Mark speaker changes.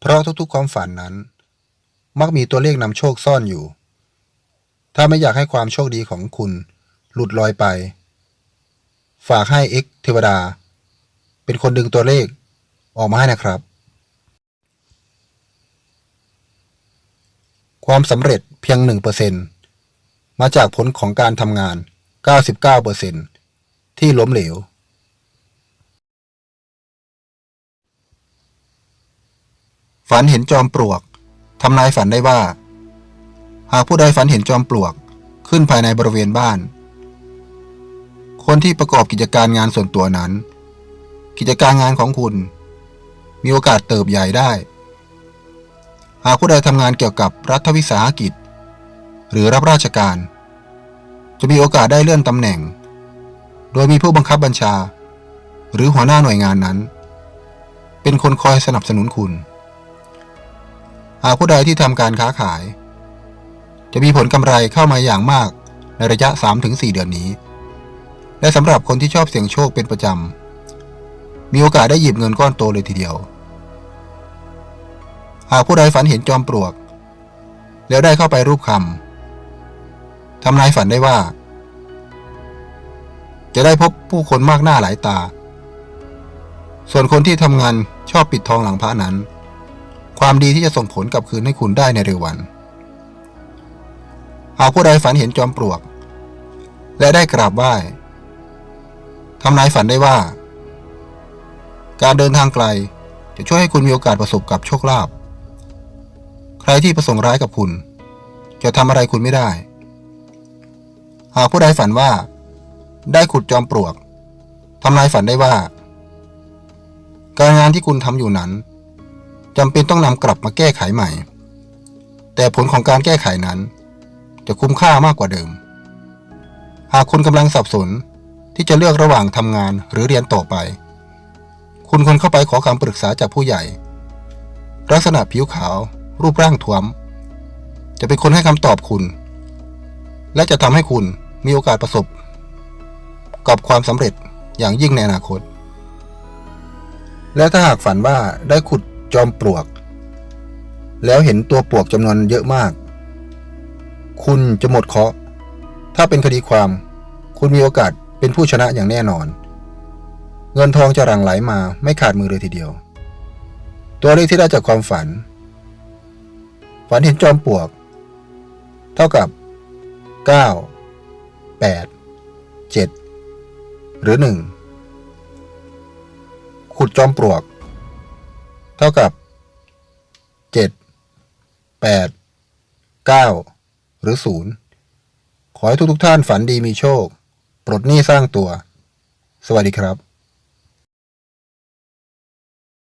Speaker 1: เพราะทุกๆความฝันนั้น มักมีตัวเลขนำโชคซ่อนอยู่ ถ้าไม่อยากให้ความโชคดีของคุณหลุดลอยไป ฝากให้เอ็กเทวดา เป็นคนดึงตัวเลขออกมาให้นะครับ ความสำเร็จเพียง 1%มาจากผลของการทำงาน 99%ที่ล้มเหลว ฝันเห็นจอมปลวกทำนายฝันได้ว่า หากผู้ใดฝันเห็นจอมปลวกขึ้นภายในบริเวณบ้าน คนที่ประกอบกิจการงานส่วนตัวนั้น กิจการงานของคุณ มีโอกาสเติบใหญ่ได้ หากผู้ใดทำงานเกี่ยวกับรัฐวิสาหกิจ หรือรับราชการ จะมีโอกาสได้เลื่อนตำแหน่ง โดยมีผู้บังคับบัญชา หรือหัวหน้าหน่วยงานนั้น เป็นคนคอยสนับสนุนคุณ หากผู้ใดที่ทำการค้าขาย จะมีผลกำไรเข้ามาอย่างมากในระยะ 3-4 เดือนนี้ และสำหรับคนที่ชอบเสี่ยงโชคเป็นประจำ มีโอกาสได้หยิบเงินก้อนโตเลยทีเดียว หากผู้ใดฝันเห็นจอมปลวก แล้วได้เข้าไปรูปคำทำนายฝันได้ว่า จะได้พบผู้คนมากหน้าหลายตา ส่วนคนที่ทำงานชอบปิดทองหลังพระนั้น ความดีที่จะส่งผลกลับคืนให้คุณได้ในเร็ววัน หากผู้ใดฝันเห็นจอมปลวก และได้กราบไหว้ทำนายฝันได้ว่า การเดินทางไกลจะช่วยให้คุณมีโอกาสประสบกับโชคลาภใครที่ประสงค์ร้ายกับคุณ จะทำอะไรคุณไม่ได้ หากผู้ใดฝันว่า ได้ขุดจอมปลวกทำนายฝันได้ว่า การงานที่คุณทำอยู่นั้น จำเป็นต้องนำกลับมาแก้ไขใหม่ แต่ผลของการแก้ไขนั้น จะคุ้มค่ามากกว่าเดิม หากคุณกำลังสับสนที่จะเลือกระหว่างทำงานหรือเรียนต่อไป คุณควรเข้าไปขอคำปรึกษาจากผู้ใหญ่ ลักษณะผิวขาว รูปร่างท้วม จะเป็นคนให้คำตอบคุณ และจะทำให้คุณมีโอกาสประสบ กับความสำเร็จอย่างยิ่งในอนาคต และถ้าหากฝันว่าได้ขุด จอมปลวก แล้วเห็นตัวปลวกจำนวนเยอะมาก คุณจะหมดเคราะห์ถ้าเป็นคดีความ คุณมีโอกาสเป็นผู้ชนะอย่างแน่นอน เงินทองจะหลั่งไหลมาไม่ขาดมือเลยทีเดียว ตัวเลขที่ได้จากความฝัน ฝันเห็นจอมปลวก เท่ากับ 9 8 7 หรือ 1 ขุดจอมปลวก เท่ากับ7 8 9หรือ0ขอให้ทุกทุกท่านฝันดีมีโชค ปลดหนี้สร้างตัว สวัสดีครับ